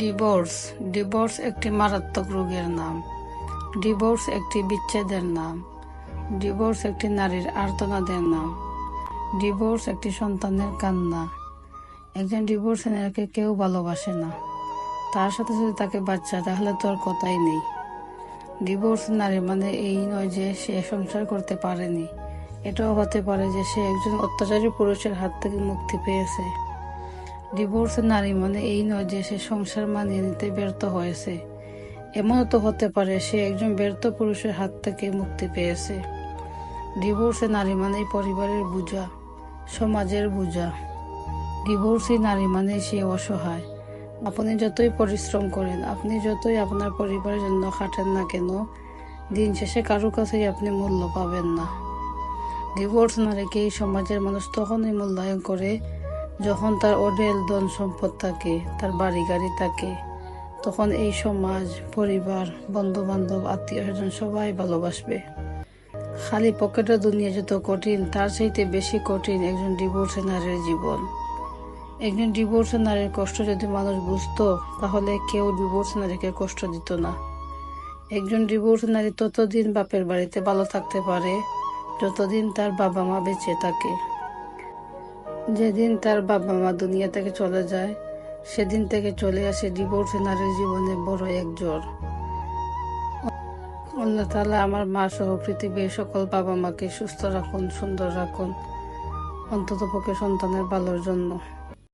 Divorce divorce একটি মারাত্মক রোগের নাম। ডিভোর্স একটি বিচ্ছেদের নাম। ডিভোর্স একটি নারীর আর্তনাদের নাম। ডিভোর্স একটি সন্তানের কান্না। একজন ডিভোর্স নারীকে কেউ ভালোবাসে না। তার সাথে যদি তাকে বাচ্চা, তাহলে তো আর কথাই নেই। ডিভোর্স নারী মানে এই নয় যে সে সংসার করতে পারেনি। এটাও হতে পারে যে সে একজন অত্যাচারী পুরুষের হাত থেকে মুক্তি পেয়েছে। ডিভোর্স নারী মানে এই নয় যে সে সংসার মানিয়ে নিতে ব্যর্থ হয়েছে। এমনও তো হতে পারে সে একজন ব্যর্থ পুরুষের হাত থেকে মুক্তি পেয়েছে। ডিভোর্সে নারী মানেই পরিবারের বোঝা, সমাজের বোঝা। ডিভোর্সি নারী মানে সে অসহায়। আপনি যতই পরিশ্রম করেন, আপনি যতই আপনার পরিবারের জন্য খাটেন না কেন, দিন শেষে কারও কাছেই আপনি মূল্য পাবেন না। ডিভোর্স নারীকে এই সমাজের মানুষ তখনই মূল্যায়ন করে যখন তার অডেল ধন সম্পদ থাকে, তার বাড়ি গাড়ি থাকে, তখন এই সমাজ, পরিবার বন্ধু বান্ধব আত্মীয় স্বজন সবাই ভালোবাসবে। খালি পকেটের দুনিয়া যত কঠিন, তার চাইতে বেশি কঠিন একজন ডিভোর্সে নারীর জীবন। একজন ডিভোর্সে নারীর কষ্ট যদি মানুষ বুঝতো, তাহলে কেউ ডিভোর্স নারীকে কষ্ট দিত না। একজন ডিভোর্স নারী ততদিন বাপের বাড়িতে ভালো থাকতে পারে, যতদিন তার বাবা মা বেঁচে থাকে। যেদিন তার বাবা মা দুনিয়া থেকে চলে যায়, সেদিন থেকে চলে আসে ডিভোর্স নারীর জীবনে বড় এক জ্বর। আল্লাহ তালা আমার মা সহ পৃথিবীর সকল বাবা মাকে সুস্থ রাখুন, সুন্দর রাখুন অন্তত পক্ষে সন্তানের ভালোর জন্য।